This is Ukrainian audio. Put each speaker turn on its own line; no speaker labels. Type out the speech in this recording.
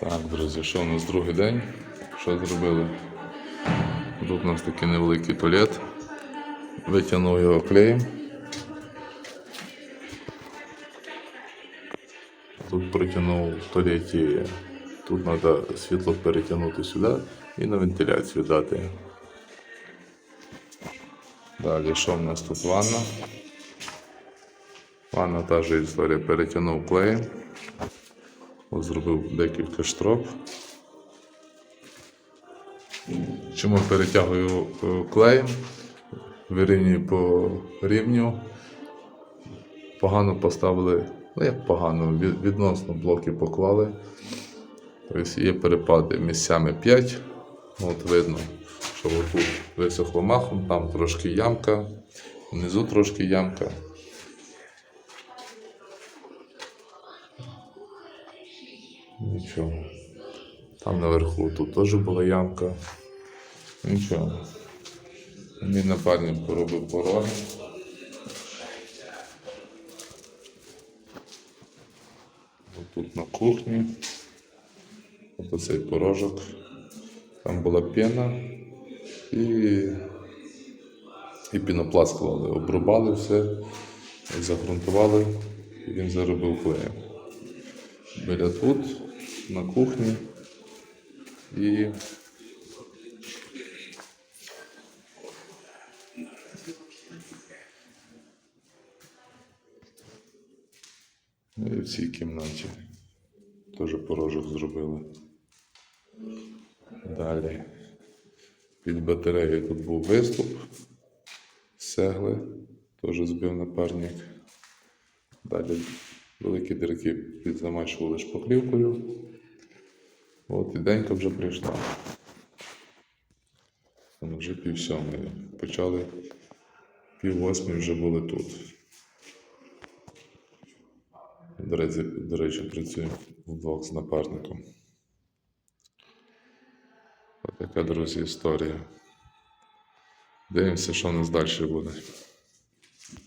Так, друзі, що у нас другий день? Що зробили? Тут у нас такий невеликий туалет. Витягнув його клеєм. Тут притягнув в туалеті, тут треба світло перетягнути сюди і на вентиляцію дати. Далі, що в нас тут ванна? Ванна та ж історія перетягнув клеєм. Зробив декілька штрок. Чому перетягую е, клеєм? Вирівнюю по рівню. Погано поставили, ну як погано, відносно блоки поклали. Тобто є перепади місцями 5. От видно, що тут висохло махом, там трошки ямка, внизу трошки ямка. Нічого. Там наверху тут теж була ямка. Нічого. Мій напарник поробив пороги. Тут на кухні. Ось оцей порожок. Там була пена і, і пінопласт. Обрубали все, загрунтували, і він заробив клеєм. Біля тут, на кухні і в цій кімнаті теж порожок зробили. Далі. Під батареєю тут був виступ. Сегли, теж збив напарник. Далі великі дірки підзамачували шпаклівкою. От і денька вже прийшла. Там вже пів сьомої. Почали пів восьмої вже були тут. До речі, до речі, працюємо вдвох з напарником. Ось така, друзі, історія. Дивимося, що у нас далі буде.